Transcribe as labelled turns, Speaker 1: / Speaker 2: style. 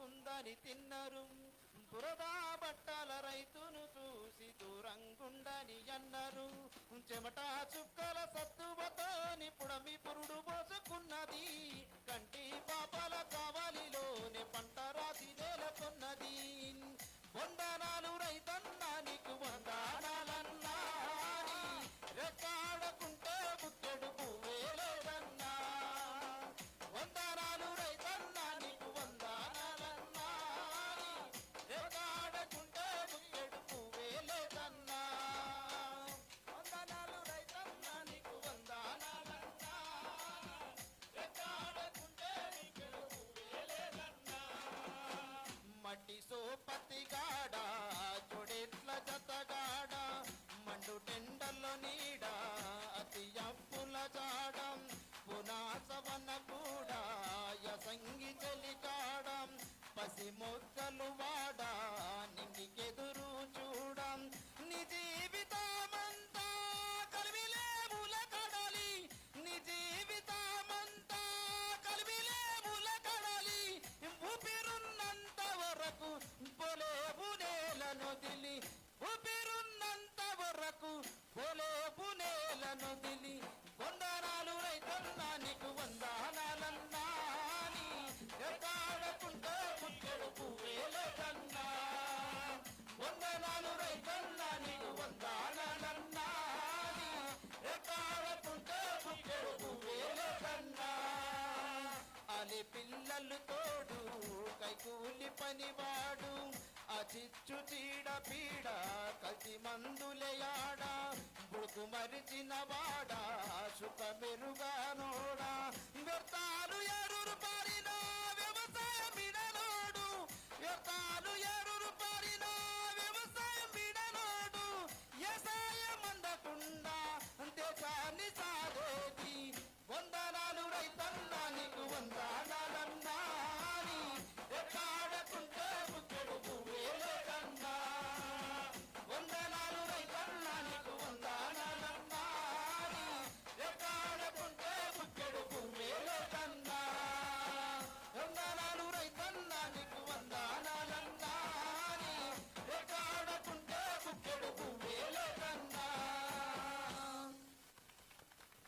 Speaker 1: కుందని తిన్నరు. బురదా బట్టల రైతును చూసి దూరంగుండని అన్నరు. చెమటా చుక్కల మట్టి సోపతిగాడ జతగాడ మండు టెండల్లో నీడ అతి అప్పుల జాడం పునాసవన కూడా యసంగి చెలికాడం పసి మొక్కలు వాడ నేలను దిలి ఊపిరున్నంత వరకు పొలోపు నేలను దిలి వందనాలు రైతన్నా నీకు వందనాలన్నా ఎక్కడకుంటే ఎక్కాడకుంటే పుట్టెడు పువ్వేల కన్నా వందనాలు రైతన్నా నీకు వందనాలన్నా ఎక్కడకుంటే ఎక్కాడకుంటే పుట్టెడు పువ్వేల కన్నా అలి పిల్లలు తోడు కైకూలి పనివాడు చిచ్చు తీడ పీడ కసి మందులయాడ బుడుకు మరిచిన వాడా సుఖ మెరుగా నోడా ఎరురు